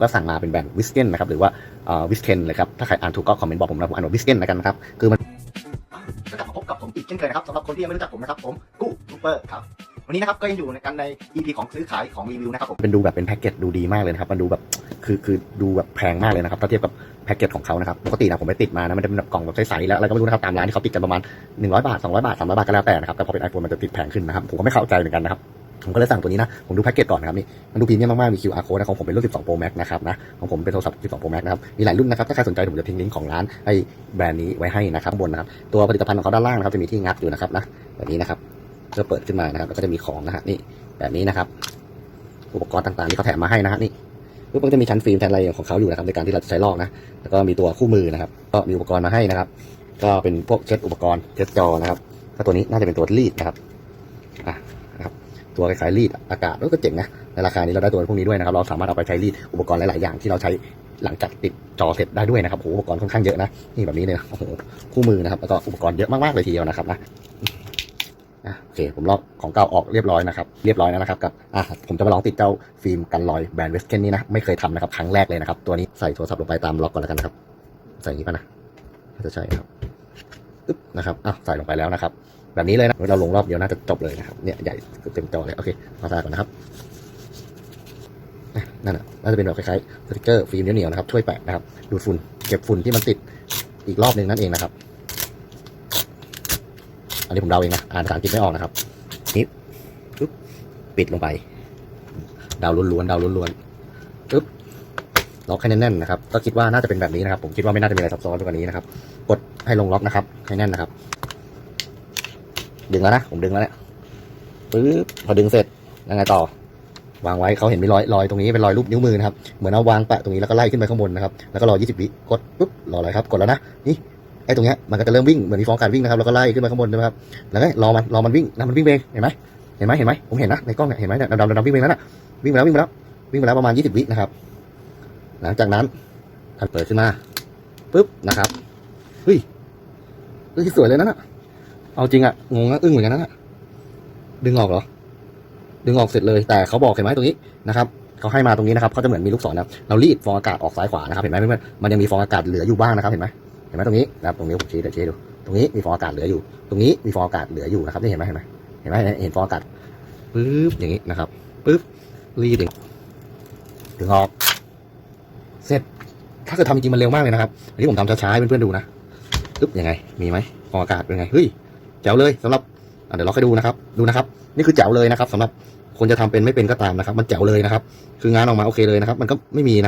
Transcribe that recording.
ก็สั่งมาเป็นแบรนด์วิสเกนนะครับหรือว่าวิสเคนเลยครับถ้าใครอ่านถูกก็คอมเมนต์บอกผมนะผมอ่านว่าวิสเกนแล้วกันนะครับคือมันก็กลับมาพบกับผมอีกเช่นเคยนะครับสำหรับคนที่ยังไม่รู้จักผมนะครับผมกู้ซูเปอร์ครับวันนี้นะครับก็ยังอยู่ในกันใน EP ของซื้อขายของรีวิวนะครับผมเป็นดูแบบเป็นแพ็กเกจดูดีมากเลยนะครับมันดูแบบคือคือดูแบบแพงมากเลยนะครับถ้าเทียบกับแพ็กเกจของเขานะครับปกตินะผมไปติดมานะมันจะเป็นแบบกล่องแบบใสๆแล้วอะไรก็ไม่รู้นะครับตามร้านที่เขาติดกันประมาณ100บาท200บาท300บาทก็แล้วแต่นะครับแต่พอเป็น iPhone มันจะติดแพงขึ้นนะครับผมก็ไม่เข้าใจเหมือนกันนะครับ ผมก็เลยสั่งตัวนี้นะ ผมดูแพ็กเกจก่อนนะครับนี่ มันดูพรีเมียมมากๆ มี QR code นะของผมเป็นรุ่น 12 Pro Max นะครับนะ ของผมเป็นโทรศัพท์ 12 Pro Max นะครับ มีหลายรุ่นนะครับ ถ้าใครสนใจผมจะทิ้งลิงก์ของร้านไอ้แบรนด์นี้ไว้ให้นะครับบนนะครับ ตัวผลิตภัณฑ์ของเขาด้านล่างนะครับจะมีที่งัดอยู่นะครับนะ แบบนี้นะครับเพื่อเปิดขึ้นมานะครับแล้วก็จะมีของนะฮะนี่ แบบนี้นะครับ อุปกรณ์ต่างๆที่เขาแถมมาให้นะฮะนี่ปุ๊บมันก็จะมีชั้นฟิล์มแทนอะไรของเขาอยู่นะครับในการที่เราจะใช้ลอกนะ แล้วก็มีตัวคู่มือนะครับ ก็มีอุปกรณ์มาให้นะครับ ก็เป็นพวกเช็ดอุปกรณ์เช็ดจอนะครับก็ตัวนี้น่าจะเป็นตัวรีดนะครับอะ ตัวคล้ายๆรีดอากาศก็เจ๋งนะในราคานี้เราได้ตัวพวกนี้ด้วยนะครับเราสามารถเอาไปใช้รีดอุปกรณ์หลายๆอย่างที่เราใช้หลังจากติดจอเสร็จได้ด้วยนะครับโอ้โหอุปกรณ์ค่อนข้างเยอะนะนี่แบบนี้เลยนะโอ้โหคู่มือนะครับแล้วก็อุปกรณ์เยอะมากๆเลยทีเดียวนะครับนะโอเคผมลอกของเก่าออกเรียบร้อยนะครับเรียบร้อยแล้วนะครับกับอะผมจะมาลองติดเจ้าฟิล์มกันรอยแบรนด์เวสเกนนี่นะไม่เคยทำนะครับครั้งแรกเลยนะครับ ตัวนี้ใส่โทรศัพท์ลงไปตามล็อกก่อนแล้วกันนะครับ ใส่อย่างนี้ป่ะนะน่าจะใช่ครับอึ๊บนะครับอะใส่ลงไปแล้วนะครับ แบบนี้เลยนะเราลงรอบเดียวน่าจะจบเลยนะครับเนี่ยใหญ่เต็มจอเลยโอเคมาตาก่อนนะครับนั่นน่ะน่าจะเป็นแบบคล้ายๆสติกเกอร์ฟิล์มเหนียวๆนะครับช่วยแปะนะครับดูดฝุ่นเก็บฝุ่นที่มันติดอีกรอบหนึ่งนั่นเองนะครับ อันนี้ผมเดาเองนะอ่านภาษาอังกฤษไม่ออกนะครับนี่ปึ๊บปิดลงไปดาวล้วนๆดาวล้วนๆปึ๊บล็อกให้แน่นๆนะครับก็คิดว่าน่าจะเป็นแบบนี้นะครับ ผมคิดว่าไม่น่าจะมีอะไรซับซ้อนไปกว่านี้นะครับ กดให้ลงล็อกนะครับให้แน่นนะครับ ดึงแล้วนะ ผมดึงแล้วเนี่ยปึ๊บพอดึงเสร็จยังไงต่อ วางไว้เขาเห็นมีรอยรอยตรงนี้เป็นรอยรูปนิ้วมือนะครับ เหมือนเอาวางแปะตรงนี้แล้วก็ไล่ขึ้นไปข้างบนนะครับ แล้วก็รอ 20 วิ กดปุ๊บ รออะไรครับ กดแล้วนะ นี่ ไอ้ตรงเนี้ยมันก็จะเริ่มวิ่ง เหมือนมีฟองอากาศวิ่งนะครับ แล้วก็ไล่ขึ้นไปข้างบนนะครับ แล้วก็รอมัน รอมันวิ่งนะมันวิ่งเองเห็นไหมเห็นไหมเห็นไหมผมเห็นนะ ในกล้องเนี่ย เห็นไหมเนี่ยดำๆดำวิ่งไปแล้วน่ะวิ่งไปแล้ววิ่งไปแล้ว วิ่งไปแล้วประมาณ 20 วินะครับ หลังจากนั้นเปิดขึ้นมาปุ๊บนะครับเฮ้ยเฮ้ยสวยเลยนั่นน่ะ เอาจริงอะงงอะอึ้งเหมือนกันนะดึงออกเหรอ ดึงออกเสร็จเลย แต่เขาบอกเห็นไหมตรงนี้นะครับเขาให้มาตรงนี้นะครับเขาจะเหมือนมีลูกศรนะเรารีดฟองอากาศออกซ้ายขวานะครับ เห็นไหมเพื่อนๆมันยังมีฟองอากาศเหลืออยู่บ้างนะครับ เห็นไหมเห็นไหมตรงนี้นะครับตรงนี้ผมชี้เดี๋ยวชี้ดู ตรงนี้มีฟองอากาศเหลืออยู่ ตรงนี้มีฟองอากาศเหลืออยู่นะครับนี่เห็นไหมเห็นไหมเห็นไหมเห็นฟองอากาศปึ๊บอย่างนี้นะครับปึ๊บรีดดึงออกเสร็จถ้าเกิดทำจริงมันเร็วมากเลยนะครับอันนี้ผมทำช้าๆให้เพื่อนๆดูนะปึ๊บยังไง มีไหมฟองอากาศเป็นไงเฮ้ย แจ๋วเลยสำหรับเดี๋ยวเราค่อยดูนะครับ ดูนะครับ นี่คือแจ๋วเลยนะครับสำหรับคนจะทำเป็นไม่เป็นก็ตามนะครับ มันแจ๋วเลยนะครับ คืองานออกมาโอเคเลยนะครับ มันก็ไม่มีนะครับ